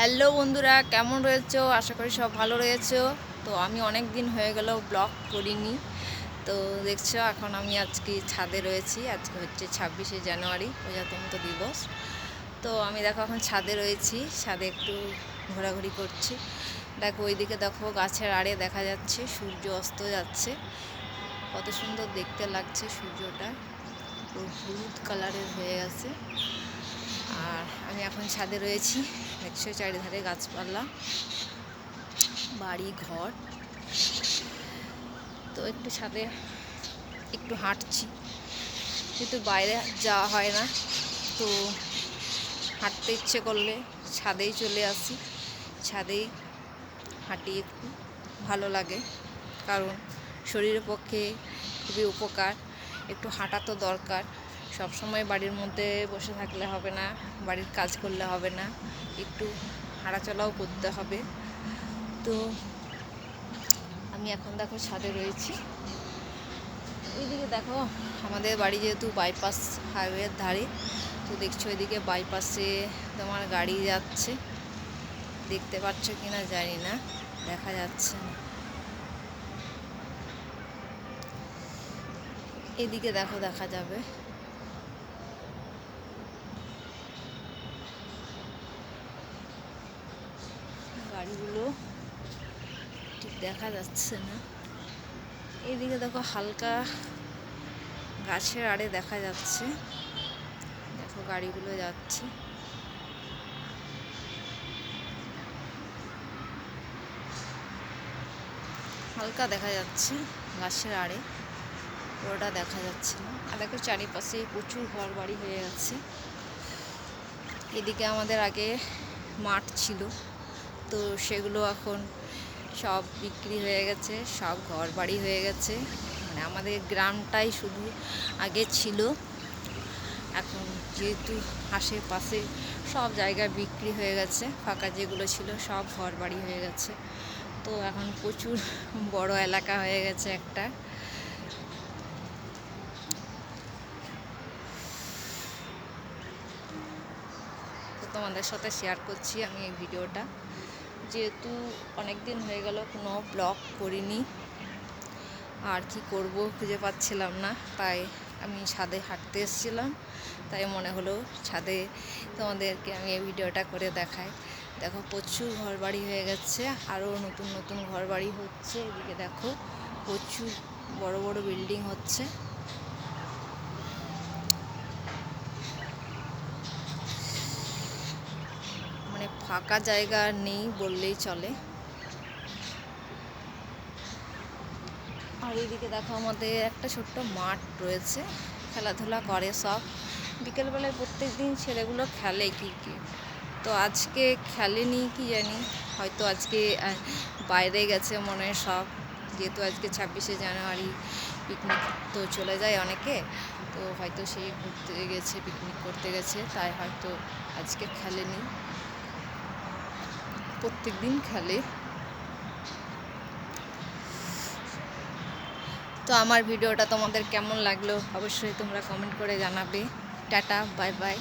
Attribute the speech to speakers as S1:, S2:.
S1: Hello বন্ধুরা, কেমন রয়েছো? আশা করি সব ভালো রয়েছো। তো আমি অনেক দিন হয়ে গেল ব্লগ করিনি। তো দেখছ, এখন আমি আজকে ছাদে রয়েছি। আজকে হচ্ছে ছাব্বিশে জানুয়ারি, প্রজাতন্ত্র দিবস। তো আমি দেখো, এখন ছাদে রয়েছি। ছাদে একটু ঘোরাঘুরি করছি। দেখো, ওইদিকে দেখো, গাছের আড়ে দেখা যাচ্ছে, সূর্য অস্ত যাচ্ছে। কত সুন্দর দেখতে লাগছে সূর্যটা। হলুদ কালারের হয়ে গেছে। এখন ছাদে রয়েছি। দেখছ চারিধারে গাছপালা, বাড়ি, ঘর। তো একটু ছাদে একটু হাঁটছি। কিন্তু বাইরে যাওয়া হয় না। তো হাঁটতে ইচ্ছে করলে ছাদেই চলে আসি। ছাদেই হাঁটি একটু, ভালো লাগে। কারণ শরীরের পক্ষে খুবই উপকার। একটু হাঁটা তো দরকার। সব সময় বাড়ির মধ্যে বসে থাকলে হবে না, বাড়ির কাজ করলে হবে না, একটু হাঁটাচলাও করতে হবে। তো আমি এখন দেখো ছাদে রয়েছি। ওইদিকে দেখো, আমাদের বাড়ি যেহেতু বাইপাস হাইওয়ের ধারে, তো দেখছ ওইদিকে বাইপাসে তোমার গাড়ি যাচ্ছে। দেখতে পাচ্ছ কি না জানি না, দেখা যাচ্ছে এদিকে দেখো দেখা যাবে। গাড়িগুলো। ঠিক দেখা যাচ্ছে না। এদিকে দেখো হালকা গাছের আড়ে দেখা যাচ্ছে। দেখো গাড়িগুলো যাচ্ছে। হালকা দেখা যাচ্ছে গাছের আড়ে। পুরোটা দেখা যাচ্ছে না। আর দেখো চারিপাশে প্রচুর ঘর বাড়ি হয়ে গেছে। এদিকে আমাদের আগে মাঠ ছিল। তো সেগুলো এখন সব বিক্রি হয়ে গেছে, সব ঘর বাড়ি হয়ে গেছে। মানে আমাদের গ্রামটাই শুধু আগে ছিল। এখন যেহেতু আশেপাশে সব জায়গায় বিক্রি হয়ে গেছে, ফাঁকা যেগুলো ছিল সব ঘর বাড়ি হয়ে গেছে। তো এখন প্রচুর বড় এলাকা হয়ে গেছে একটা। তোমাদের সাথে শেয়ার করছি আমি এই ভিডিওটা। যেহেতু অনেক দিন হয়ে গেল, কোনো ব্লগ করিনি। আর কি করব খুঁজে পাচ্ছিলাম না, তাই আমি ছাদে হাঁটতে এসেছিলাম। তাই মনে হলো ছাদে তোমাদেরকে আমি এই ভিডিওটা করে দেখাই। দেখো প্রচুর ঘর বাড়ি হয়ে গেছে, আরও নতুন নতুন ঘর বাড়ি হচ্ছে। এদিকে দেখো প্রচুর বড় বড় বিল্ডিং হচ্ছে মানে ফাঁকা জায়গা নেই বললেই চলে। আর এইদিকে দেখো আমাদের একটা ছোট্ট মাঠ রয়েছে, খেলাধুলা করে সব। বিকেলবেলায় প্রত্যেক দিন ছেলেগুলো খেলে ক্রিকেট। তো আজকে খেলেনি কি জানি, হয়তো আজকে বাইরে গেছে মনে হয় সব। যেহেতু আজকে ছাব্বিশে জানুয়ারি পিকনিক তো চলে যায় অনেকে। তো হয়তো সেই ঘুরতে গেছে পিকনিক করতে গেছে, তাই হয়তো আজকে খেলেনি প্রত্যেক দিন খেলে। তো আমার ভিডিওটা তোমাদের কেমন লাগল অবশ্যই তোমরা কমেন্ট করে জানাবে। Tata bye bye